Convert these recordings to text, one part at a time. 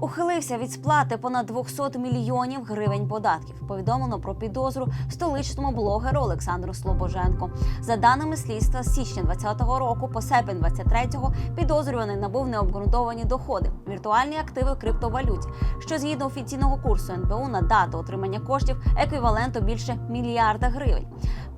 ухилився від сплати понад 200 мільйонів гривень податків. Повідомлено про підозру столичному блогеру Олександру Слобоженко. За даними слідства, з січня 2020 року по серпень 23-го підозрюваний набув необґрунтовані доходи, віртуальні активи криптовалюті, що згідно офіційного курсу НБУ на дату отримання коштів еквіваленту більше мільярда гривень.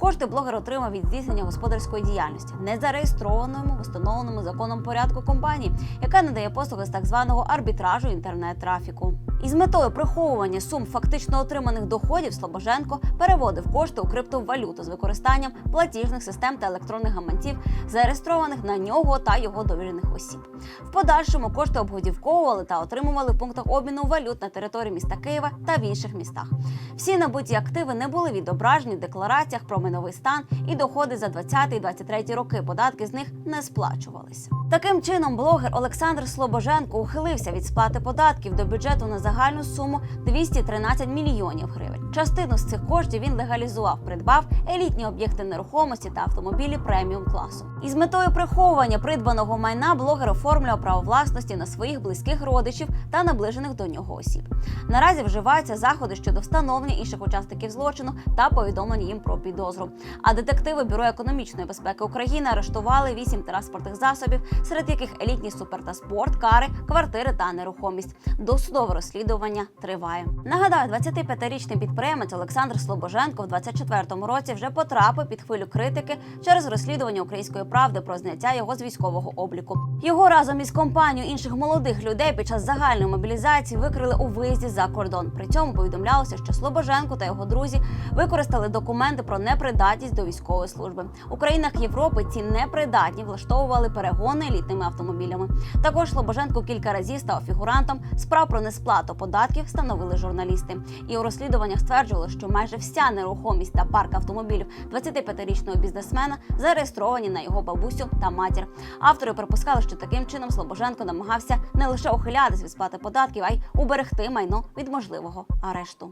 Кошти блогер отримав від здійснення господарської діяльності, не зареєстрованому в установленому законом порядку компанії, яка надає послуги з так званого арбітражу інтернет-трафіку. Із метою приховування сум фактично отриманих доходів Слобоженко переводив кошти у криптовалюту з використанням платіжних систем та електронних гаманців, зареєстрованих на нього та його довірених осіб. В подальшому кошти обгодівковували та отримували в пунктах обміну валют на території міста Києва та в інших містах. Всі набуті активи не були відображені в деклараціях про майновий стан і доходи за 20 і 23 роки. Податки з них не сплачувалися. Таким чином, блогер Олександр Слобоженко ухилився від сплати податків до бюджету на загальну суму 213 мільйонів гривень. Частину з цих коштів він легалізував, придбав елітні об'єкти нерухомості та автомобілі преміум класу. Із метою приховування придбаного майна блогер оформлював право власності на своїх близьких родичів та наближених до нього осіб. Наразі вживаються заходи щодо встановлення інших учасників злочину та повідомлення їм про підозру. А детективи Бюро економічної безпеки України арештували вісім транспортних засобів, серед яких елітні супер та спорт, кари, квартири та нерухомість. Досудове розслідування триває. Нагадаю, 25-річний підприємець Олександр Слобоженко в 24-му році вже потрапив під хвилю критики через розслідування української правди про зняття його з військового обліку. Його разом із компанією інших молодих людей під час загальної мобілізації викрили у виїзді за кордон. При цьому повідомлялося, що Слобоженко та його друзі використали документи про непридатність до військової служби. У країнах Європи ці непридатні влаштовували перегони елітними автомобілями. Також Слобоженко кілька разів став фігурантом справ про несплату податків, встановили журналісти. І у розслідуваннях стверджували, що майже вся нерухомість та парк автомобілів 25-річного бізнесмена зареєстровані на бабусю та матір. Автори припускали, що таким чином Слобоженко намагався не лише ухилятись від сплати податків, а й уберегти майно від можливого арешту.